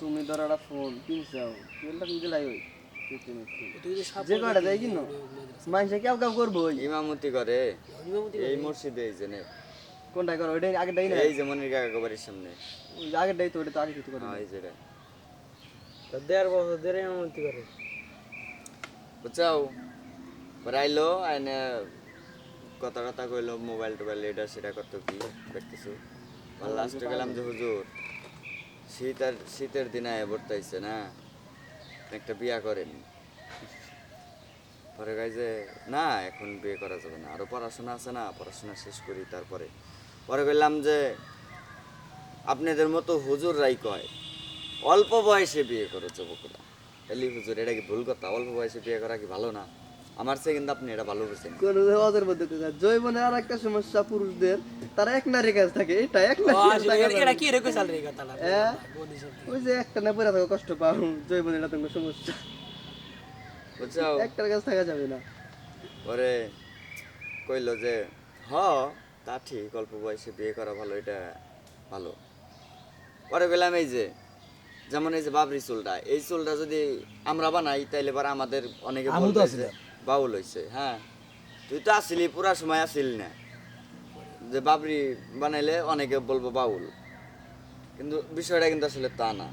তুমি ধর একটা ফোন কিনছাও তেলটা কিনতে লাই ওই তুই যে সাপ যে কয়টা দেয় কিনো মানুষে কেউ কেউ করব ওই। ইমামতি করে। এই মসজিদে এই জন্য কোনটা করো? ওইটাই আগেরটাই না। এই যে মনির কাকা বাড়ির সামনে। ওই আগেরটাই তো ওটা তো আগে কিছু করে হ্যাঁ, এই যেটা দেড় বছর দেড় এমনতি করে। বুঝছাও? পরে আইলো আইনে কথা কথা কইলো মোবাইল টোবাইল এটা সেটা কত কি? দেখতেছো? লাস্টে গেলাম যে হুজুর। শীত আর শীতের দিনে বর্তাইছে না? একটা বিয়া করেন। পরে গাই যে, না, এখন বিয়ে করা যাবে না। আরও পড়াশোনা আছে না, পড়াশোনা শেষ করি তারপরে। পরে বললাম যে, আপনাদের মতো হুজুর রাই কয়, অল্প বয়সে বিয়ে করে যুবকরা এলি হুজুর, এটা কি ভুল কথা? অল্প বয়সে বিয়ে করা কি ভালো না? আমার চেয়ে কিন্তু আপনি এটা ভালো বুঝছেন। কোনো ওদের মধ্যে জৈবনের আর একটা সমস্যা পুরুষদের তারা এক নারী কাজ থাকে এটা এক ও, নারী আসলে এটা কি রে কইছাল রে কথাটা হ্যাঁ? ওই যে একটা না পরে থাকো কষ্ট পাও। জৈবনের এটা তোমার সমস্যা। বুঝছ? একটার কাজ থাকা যাবে না। পরে কইলো যে হ তা ঠিক অল্প বয়সে বিয়ে করা ভালো এটা ভালো। পরে গেলাম এই যে যেমন এই যে বাবরি চুলটা এই চুলটা যদি আমরা বানাই তাইলে পরে আমাদের অনেকে বলবে বাউল হইছে হ্যাঁ। তুই তো আসিলি পুরা সময় আসিল না। যে বাবরি বানাইলে অনেকে বলব বাউল। কিন্তু বিষয়টা কিন্তু আসলে তা না।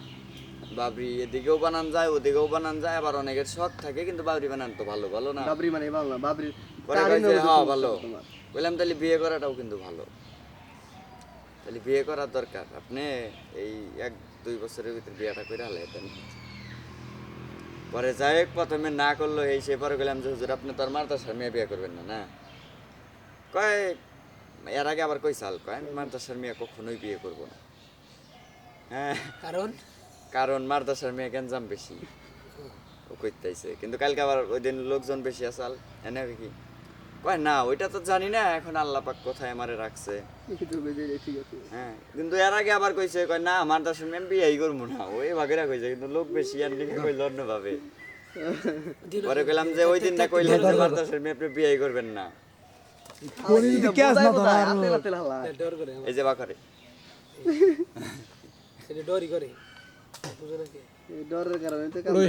বাবরি এদিকেও বানান যায় ওদিকেও বানান যায় আবার অনেকের শখ থাকে কিন্তু বাবরি বানান তো ভালো ভালো না। বাবরি মানে ভালো না বাবরি হ্যাঁ ভালো। বললাম তাহলে বিয়ে করাটাও কিন্তু ভালো। তাহলে বিয়ে করার দরকার। আপনি এই এক দুই বছরের ভিতরে বিয়েটা করে হালাইতেন পরে যাই হোক প্রথমে না করল এই সে পরে গেলাম যে হুজুর আপনি তো আর মারতাসার মেয়ে বিয়ে করবেন না না? কয় এর আগে আবার কই সাল কয় আমি মারতাসার মেয়ে কখনোই বিয়ে করব না। হ্যাঁ। কারণ? কারণ মারদাসার মেয়ে গ্যাঞ্জাম বেশি। ও কইতাইছে কিন্তু কালকে আবার ওই দিন লোকজন বেশি আসাল এনে কি। কয় না ওইটা তো জানি না এখন আল্লাহ পাক কোথায় আমারে রাখছে। হ্যাঁ কিন্তু এর আগে আবার কইছে কয় না মারদাসার মেয়ে বিয়েই করব না ওই ভাগেরা কইছে কিন্তু লোক বেশি আর দিকে কইল অন্য ভাবে। পরে কইলাম যে ওই দিনটা কইলেন যে মারদাসার মেয়ে আপনি বিয়েই করবেন না। এই যে বাকরে ডরি করে ডরের কারণে তো কাম